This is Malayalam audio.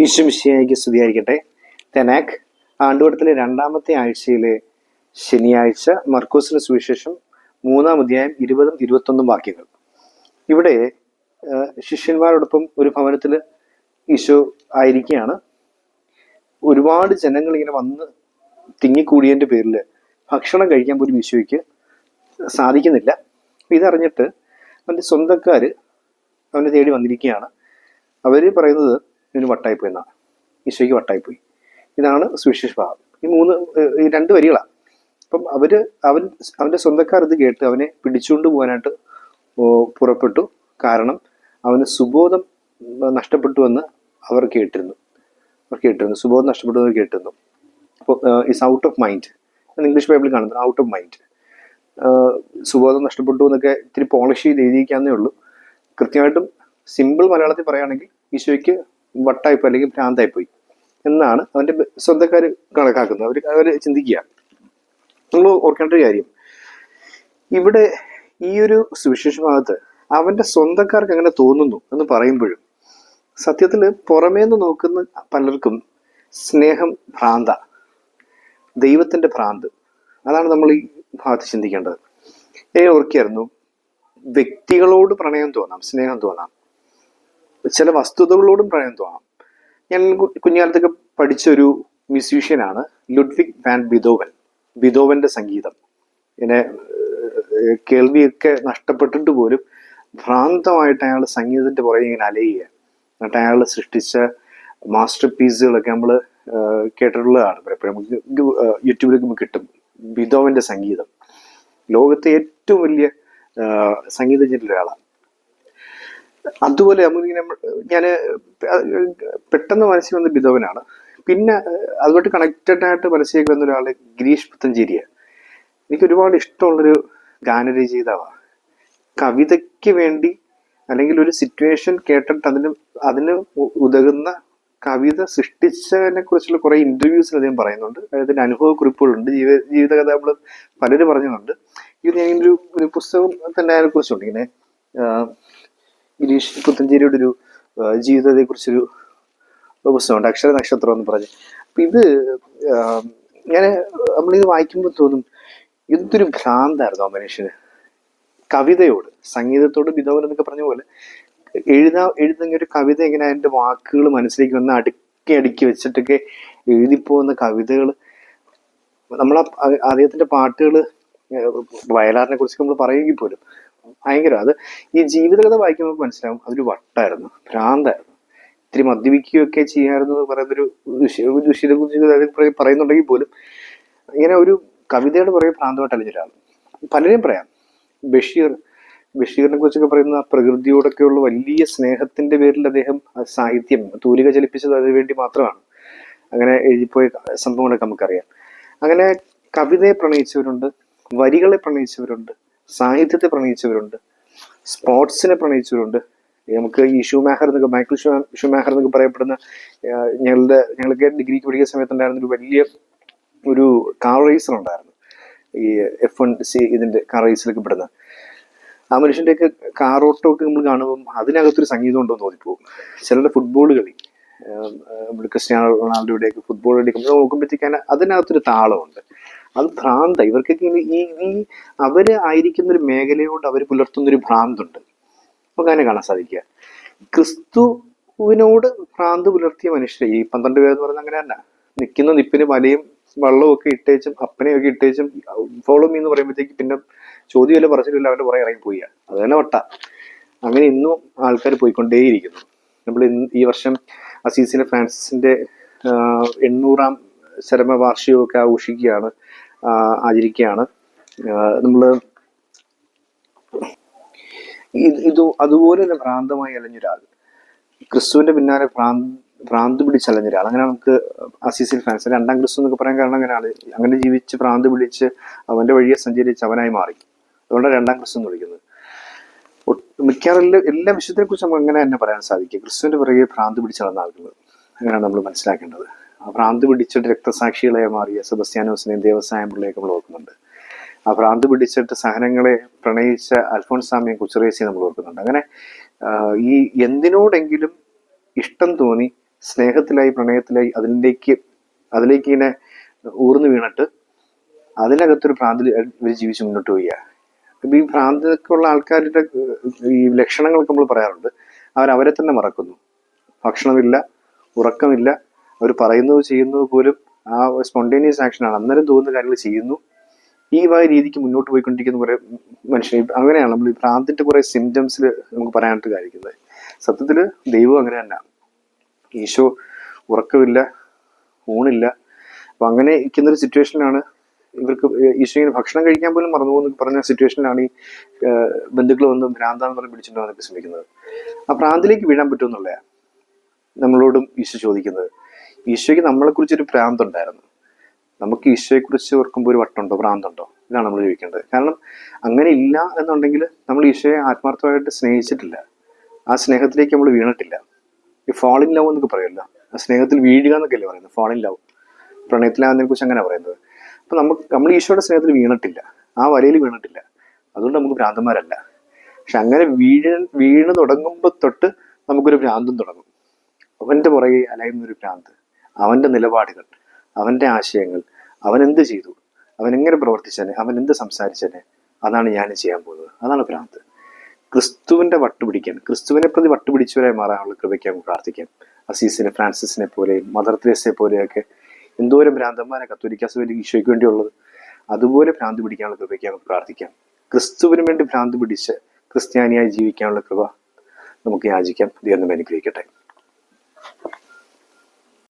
ഈശ്വമിശിയായിക്ക് സ്തുതിയായിരിക്കട്ടെ. തെനാക് ആണ്ടുവട്ടത്തിലെ രണ്ടാമത്തെ ആഴ്ചയിലെ ശനിയാഴ്ച മർക്കോസിന് സുവിശേഷം മൂന്നാം അധ്യായം ഇരുപതും ഇരുപത്തൊന്നും വാക്യങ്ങൾ. ഇവിടെ ശിഷ്യന്മാരോടൊപ്പം ഒരു ഭവനത്തിൽ ഈശോ ആയിരിക്കുകയാണ്. ഒരുപാട് ജനങ്ങൾ ഇങ്ങനെ വന്ന് തിങ്ങിക്കൂടിയതിന്റെ പേരിൽ ഭക്ഷണം കഴിക്കാൻ പോലും ഈശോയ്ക്ക് സാധിക്കുന്നില്ല. ഇതറിഞ്ഞിട്ട് അവന്റെ സ്വന്തക്കാർ അവനെ തേടി വന്നിരിക്കുകയാണ്. അവർ പറയുന്നത് ഇതിന് വട്ടായിപ്പോയി എന്നാണ്. ഈശോയ്ക്ക് വട്ടായിപ്പോയി. ഇതാണ് സുവിശേഷ ഭാഗം. ഈ മൂന്ന് ഈ രണ്ട് വരികളാണ്. അപ്പം അവർ അവൻ അവന്റെ സ്വന്തക്കാർ ഇത് കേട്ട് അവനെ പിടിച്ചുകൊണ്ട് പോകാനായിട്ട് പുറപ്പെട്ടു. കാരണം അവന് സുബോധം നഷ്ടപ്പെട്ടുവെന്ന് അവർ കേട്ടിരുന്നു. അവർ കേട്ടിരുന്നു. സുബോധം നഷ്ടപ്പെട്ടു എന്ന് കേട്ടിരുന്നു. അപ്പോൾ is out of mind English ബൈബിളിൽ കാണുന്നത് ഔട്ട് ഓഫ് മൈൻഡ് സുബോധം നഷ്ടപ്പെട്ടു എന്നൊക്കെ ഇത്തിരി പോളിഷ് ചെയ്ത് എഴുതിയിരിക്കാന്നേ ഉള്ളൂ. കൃത്യമായിട്ടും സിമ്പിൾ മലയാളത്തിൽ പറയുകയാണെങ്കിൽ ഈശോയ്ക്ക് വട്ടായിപ്പോയി അല്ലെങ്കിൽ ഭ്രാന്തായിപ്പോയി. എന്നാണ് അവന്റെ സ്വന്തക്കാർ കണക്കാക്കുന്നത്. അവർ അവർ ചിന്തിക്കുക. നമ്മൾ ഓർക്കേണ്ട ഒരു കാര്യം. ഇവിടെ ഈ ഒരു സുവിശേഷ ഭാഗത്ത് അവന്റെ സ്വന്തക്കാർക്ക് അങ്ങനെ തോന്നുന്നു എന്ന് പറയുമ്പോഴും സത്യത്തിൽ പുറമേന്ന് നോക്കുന്ന പലർക്കും സ്നേഹം ഭ്രാന്ത ദൈവത്തിന്റെ ഭ്രാന്ത്. അതാണ് നമ്മൾ ഈ ഭാഗത്ത് ചിന്തിക്കേണ്ടത്. ഏ ഓർക്കായിരുന്നു വ്യക്തികളോട് പ്രണയം തോന്നാം സ്നേഹം തോന്നാം. ചില വസ്തുതകളോടും പ്രണയം തോന്നാം. ഞാൻ കുഞ്ഞുകാലത്തൊക്കെ പഠിച്ചൊരു മ്യൂസീഷ്യനാണ് ലുഡ്വിക് വാൻ ബിദോവൻ. ബിദോവന്റെ സംഗീതം. ഇങ്ങനെ കേൾവിയൊക്കെ നഷ്ടപ്പെട്ടിട്ട് പോലും ഭ്രാന്തമായിട്ട് അയാൾ സംഗീതത്തിന്റെ പുറകെ ഇങ്ങനെ അലയുക എന്നിട്ട് അയാൾ സൃഷ്ടിച്ച മാസ്റ്റർ പീസുകളൊക്കെ നമ്മൾ കേട്ടിട്ടുള്ളതാണ്. പലപ്പോഴും നമുക്ക് യൂട്യൂബിലേക്ക് നമുക്ക് കിട്ടും. ബിദോവന്റെ സംഗീതം. ലോകത്തെ ഏറ്റവും വലിയ സംഗീതജ്ഞരിലൊരാളാണ്. അതുപോലെ നമുക്കിങ്ങനെ ഞാൻ പെട്ടെന്ന് മനസ്സിൽ വന്ന ബിധവനാണ് പിന്നെ അതുമായിട്ട് കണക്റ്റഡ് ആയിട്ട് മനസ്സിലേക്ക് വന്ന ഒരാൾ ഗിരീഷ് പുത്തഞ്ചേരിയാണ്. എനിക്ക് ഒരുപാട് ഇഷ്ടമുള്ളൊരു ഗാനരചയിതാവാണ് കവിതയ്ക്ക് വേണ്ടി അല്ലെങ്കിൽ ഒരു സിറ്റുവേഷൻ കേട്ടിട്ട് അതിന് അതിന് ഉതകുന്ന കവിത സൃഷ്ടിച്ചതിനെ കുറിച്ചുള്ള കുറെ ഇന്റർവ്യൂസിൽ അദ്ദേഹം പറയുന്നുണ്ട്. അദ്ദേഹത്തിന്റെ അനുഭവ കുറിപ്പുകളുണ്ട് ജീവ ജീവിതകഥ നമ്മൾ പലരും പറഞ്ഞിട്ടുണ്ട്. ഇത് ഞാൻ ഒരു പുസ്തകം തന്നെ അതിനെ കുറിച്ചുണ്ട് ഇങ്ങനെ ഗിരീഷ് പുത്തഞ്ചേരിയുടെ ഒരു ആ, ജീവിതത്തെ കുറിച്ചൊരു പുസ്തകമുണ്ട്. അക്ഷര നക്ഷത്രം എന്ന് പറഞ്ഞ്. അപ്പൊ ഇത് ഞാൻ നമ്മളിത് വായിക്കുമ്പോൾ തോന്നും എന്തൊരു ഭ്രാന്തായിരുന്നു ആ മനുഷ്യന്. കവിതയോട് സംഗീതത്തോട് ബിതോവൻ എന്നൊക്കെ പറഞ്ഞ പോലെ എഴുതാ എഴുതുന്ന ഒരു കവിത എങ്ങനെ അതിന്റെ വാക്കുകൾ മനസ്സിലേക്ക് വന്ന് അടുക്കി അടുക്കി വെച്ചിട്ടൊക്കെ എഴുതിപ്പോകുന്ന കവിതകൾ. നമ്മൾ അദ്ദേഹത്തിന്റെ പാട്ടുകൾ വയലാറിനെ കുറിച്ച് നമ്മൾ പറയുമെങ്കിൽ പോലും ഭയങ്കര. അത് ഈ ജീവിതകഥ വായിക്കുമ്പോൾ മനസ്സിലാവും അതൊരു വട്ടായിരുന്നു ഭ്രാന്തായിരുന്നു. ഇത്തിരി മദ്യപിക്കുകയൊക്കെ ചെയ്യാമായിരുന്നു എന്ന് പറയുന്നൊരു ദുഷിയെ കുറിച്ച് പറയുന്നുണ്ടെങ്കിൽ പോലും ഇങ്ങനെ ഒരു കവിതയുടെ പുറകെ ഭ്രാന്തമായിട്ട് ഒരാൾ പലരെയും പറയാം. ബഷീർ ബഷീറിനെ കുറിച്ചൊക്കെ പറയുന്ന പ്രകൃതിയോടൊക്കെയുള്ള വലിയ സ്നേഹത്തിന്റെ പേരിൽ അദ്ദേഹം സാഹിത്യം തൂലിക ചലിപ്പിച്ചത് അതിനു വേണ്ടി മാത്രമാണ്. അങ്ങനെ എഴുതിപ്പോയ സംഭവങ്ങളൊക്കെ നമുക്കറിയാം. അങ്ങനെ കവിതയെ പ്രണയിച്ചവരുണ്ട് വരികളെ പ്രണയിച്ചവരുണ്ട്. സാഹിത്യത്തെ പ്രണയിച്ചവരുണ്ട്. സ്പോർട്സിനെ പ്രണയിച്ചവരുണ്ട്. നമുക്ക് ഈ ഷൂമാഹർ എന്നൊക്കെ മൈക്കിൾ ഷൂ ഷൂമാഹർ എന്നൊക്കെ പറയപ്പെടുന്ന ഞങ്ങളുടെ ഞങ്ങൾക്ക് ഡിഗ്രിക്ക് പഠിക്കുന്ന സമയത്തുണ്ടായിരുന്ന ഒരു വലിയ ഒരു കാർ റേസർ ഉണ്ടായിരുന്നു. ഈ എഫ് വൺ സി ഇതിന്റെ കാർ റേസിലൊക്കെ പെടുന്ന. ആ മനുഷ്യന്റെയൊക്കെ കാർ ഒക്കെ നമ്മൾ കാണുമ്പോൾ അതിനകത്തൊരു സംഗീതം ഉണ്ടോ എന്ന് തോന്നിപ്പോകും ചിലരുടെ ഫുട്ബോൾ കളി നമ്മൾ ക്രിസ്ത്യാനോ റൊണാൾഡോയുടെയൊക്കെ ഫുട്ബോൾ കളി നോക്കുമ്പോഴത്തേക്കാണ് അതിനകത്തൊരു താളമുണ്ട്. അത് ഭ്രാന്ത. ഇവർക്കൊക്കെ ഈ ഈ അവർ ആയിരിക്കുന്ന ഒരു മേഖലയോട് അവർ പുലർത്തുന്ന ഒരു ഭ്രാന്തുണ്ട്. നമുക്ക് അങ്ങനെ കാണാൻ സാധിക്കുക. ക്രിസ്തുവിനോട് ഭ്രാന്ത് പുലർത്തിയ മനുഷ്യർ ഈ പന്ത്രണ്ട് പേര് എന്ന് പറയുന്നത് അങ്ങനെ തന്നെ. നിൽക്കുന്ന നിപ്പിന് വലയും വള്ളവും ഒക്കെ ഇട്ടേച്ചും അപ്പനെയൊക്കെ ഇട്ടേച്ചും ഫോളോ മീ എന്ന് പറയുമ്പോഴത്തേക്ക് പിന്നെ ചോദ്യമല്ല പറച്ചില്ല അവന്റെ പുറകെ ഇറങ്ങിപ്പോയി അത് തന്നെ വട്ട. അങ്ങനെ ഇന്നും ആൾക്കാർ പോയിക്കൊണ്ടേയിരിക്കുന്നു. നമ്മൾ ഈ വർഷം അസീസിലെ ഫ്രാൻസിന്റെ ആഹ്, എണ്ണൂറാം ചരമവാർഷികമൊക്കെ ആഘോഷിക്കുകയാണ്. ആചരിക്കുകയാണ്. നമ്മൾ ഇത് അതുപോലെ തന്നെ ഭ്രാന്തമായി അലഞ്ഞൊരാൾ ക്രിസ്തുവിന്റെ പിന്നാലെ ഭ്രാന്ത് ഭ്രാന്ത് പിടിച്ച് ഒരാൾ. അങ്ങനെ നമുക്ക് അസീസിൽ ഫാൻസ് രണ്ടാം ക്രിസ്തു എന്നൊക്കെ പറയാൻ കാരണം അങ്ങനെയാണ്. അങ്ങനെ ജീവിച്ച് ഭ്രാന്ത് പിടിച്ച് അവന്റെ വഴിയെ സഞ്ചരിച്ച് അവനായി മാറി. അതുകൊണ്ടാണ് രണ്ടാം ക്രിസ്തു എന്ന് വിളിക്കുന്നത്. മിക്കവാറും എല്ലാ എല്ലാ വിശുദ്ധനെ കുറിച്ച് നമുക്ക് അങ്ങനെ തന്നെ പറയാൻ സാധിക്കും. ക്രിസ്തുവിന്റെ പിറകെ ഭ്രാന്ത് പിടിച്ച് നടന്ന ആളുകൾ. അങ്ങനെയാണ് നമ്മൾ മനസ്സിലാക്കേണ്ടത്. ഭ്രാന്ത് പിടിച്ചിട്ട് രക്തസാക്ഷികളെ മാറിയ സെബസ്ത്യാനോസിനെയും ദേവസായം പിള്ളയൊക്കെ നമ്മൾ ഓർക്കുന്നുണ്ട്. ആ ഭ്രാന്ത് പിടിച്ചിട്ട് സഹനങ്ങളെ പ്രണയിച്ച അൽഫോൺസാമിയും കുച്ചറേസിയും നമ്മൾ ഓർക്കുന്നുണ്ട്. അങ്ങനെ ഈ എന്തിനോടെങ്കിലും ഇഷ്ടം തോന്നി സ്നേഹത്തിലായി പ്രണയത്തിലായി അതിലേക്ക് അതിലേക്ക് ഇങ്ങനെ ഊർന്നു വീണിട്ട് അതിനകത്തൊരു ഭ്രാന്തിൽ ഇവർ ജീവിച്ച് മുന്നോട്ട് പോവുക അപ്പം ഈ ഭ്രാന്തിക്കുള്ള ആൾക്കാരുടെ ഈ ലക്ഷണങ്ങളൊക്കെ നമ്മൾ പറയാറുണ്ട്. അവർ അവരെ തന്നെ മറക്കുന്നു. ഭക്ഷണമില്ല ഉറക്കമില്ല അവർ പറയുന്നത് ചെയ്യുന്നത് പോലും ആ സ്പോണ്ടേനിയസ് ആക്ഷനാണ് അന്നേരം തോന്നുന്ന കാര്യങ്ങൾ ചെയ്യുന്നു. ഈ വക രീതിക്ക് മുന്നോട്ട് പോയിക്കൊണ്ടിരിക്കുന്ന കുറെ മനുഷ്യർ അങ്ങനെയാണ് നമ്മൾ ഈ പ്രാന്തിന്റെ കുറെ സിംറ്റംസിൽ നമുക്ക് പറയാനായിട്ട് കാണിക്കുന്നത് സത്യത്തിൽ ദൈവം അങ്ങനെ തന്നെ. ഈശോ ഉറക്കമില്ല ഊണില്ല. അപ്പൊ അങ്ങനെ ഇരിക്കുന്ന ഒരു സിറ്റുവേഷനിലാണ് ഇവർക്ക് ഈശോ ഇങ്ങനെ ഭക്ഷണം കഴിക്കാൻ പോലും മറന്നു പോകുന്ന. പറഞ്ഞ സിറ്റുവേഷനിലാണ് ഈ ബന്ധുക്കൾ വന്ന് ഭ്രാന്താന്ന് പറഞ്ഞ് പിടിച്ചിട്ട് വന്നൊക്കെ ശ്രമിക്കുന്നത് ആ ഭ്രാന്തിലേക്ക് വീഴാൻ പറ്റുമെന്നുള്ള നമ്മളോടും ഈശോ ചോദിക്കുന്നത്. ഈശോയ്ക്ക് നമ്മളെക്കുറിച്ചൊരു ഭ്രാന്തുണ്ടായിരുന്നു നമുക്ക് ഈശോയെക്കുറിച്ച് ഓർക്കുമ്പോൾ ഒരു വട്ടുണ്ടോ ഭ്രാന്തുണ്ടോ ഇതാണ് നമ്മൾ ചോദിക്കേണ്ടത്. കാരണം അങ്ങനെ ഇല്ല എന്നുണ്ടെങ്കിൽ നമ്മൾ ഈശോയെ ആത്മാർത്ഥമായിട്ട് സ്നേഹിച്ചിട്ടില്ല. ആ സ്നേഹത്തിലേക്ക് നമ്മൾ വീണിട്ടില്ല. ഈ ഫോളിൻ ലവ് എന്നൊക്കെ പറയുമല്ലോ ആ സ്നേഹത്തിൽ വീഴുക എന്നൊക്കെ അല്ലേ പറയുന്നത്? ഫോളിൻ ലവ് പ്രണയത്തിലാകുന്നതിനെ കുറിച്ച് അങ്ങനെ പറയുന്നത്. അപ്പൊ നമുക്ക് നമ്മൾ ഈശോയുടെ സ്നേഹത്തിൽ വീണിട്ടില്ല. ആ വലയിൽ വീണിട്ടില്ല. അതുകൊണ്ട് നമുക്ക് ഭ്രാന്തന്മാരല്ല. പക്ഷെ അങ്ങനെ വീഴ വീണ് തുടങ്ങുമ്പോൾ തൊട്ട് നമുക്കൊരു ഭ്രാന്തം തുടങ്ങും. അവന്റെ പുറകെ അലയുന്ന ഒരു ഭ്രാന്ത്. അവന്റെ നിലപാടുകൾ അവന്റെ ആശയങ്ങൾ അവൻ എന്ത് ചെയ്തു അവൻ എങ്ങനെ പ്രവർത്തിച്ചനെ അവൻ എന്ത് സംസാരിച്ചനെ അതാണ് ഞാൻ ചെയ്യാൻ പോകുന്നത്. അതാണ് പ്രാർത്ഥന ക്രിസ്തുവിന്റെ വട്ടുപിടിക്കാൻ ക്രിസ്തുവിനെ പ്രതി വട്ടുപിടിച്ചവരെ മാറാനുള്ള കൃപയ്ക്ക് നമുക്ക് പ്രാർത്ഥിക്കാം. അസീസിനെ ഫ്രാൻസിസിനെ പോലെയും മദർ തെരേസയെ പോലെയൊക്കെ എന്തോരം ഭ്രാന്തന്മാരെ കത്തോലിക്ക സഭയിൽ ഈശോയ്ക്ക് വേണ്ടിയുള്ളത്. അതുപോലെ ഭ്രാന്ത് പിടിക്കാനുള്ള കൃപയ്ക്ക് നമുക്ക് പ്രാർത്ഥിക്കാം. ക്രിസ്തുവിന് വേണ്ടി ഭ്രാന്ത് പിടിച്ച് ക്രിസ്ത്യാനിയായി ജീവിക്കാനുള്ള കൃപ നമുക്ക് യാചിക്കാം. ദൈവം അനുഗ്രഹിക്കട്ടെ.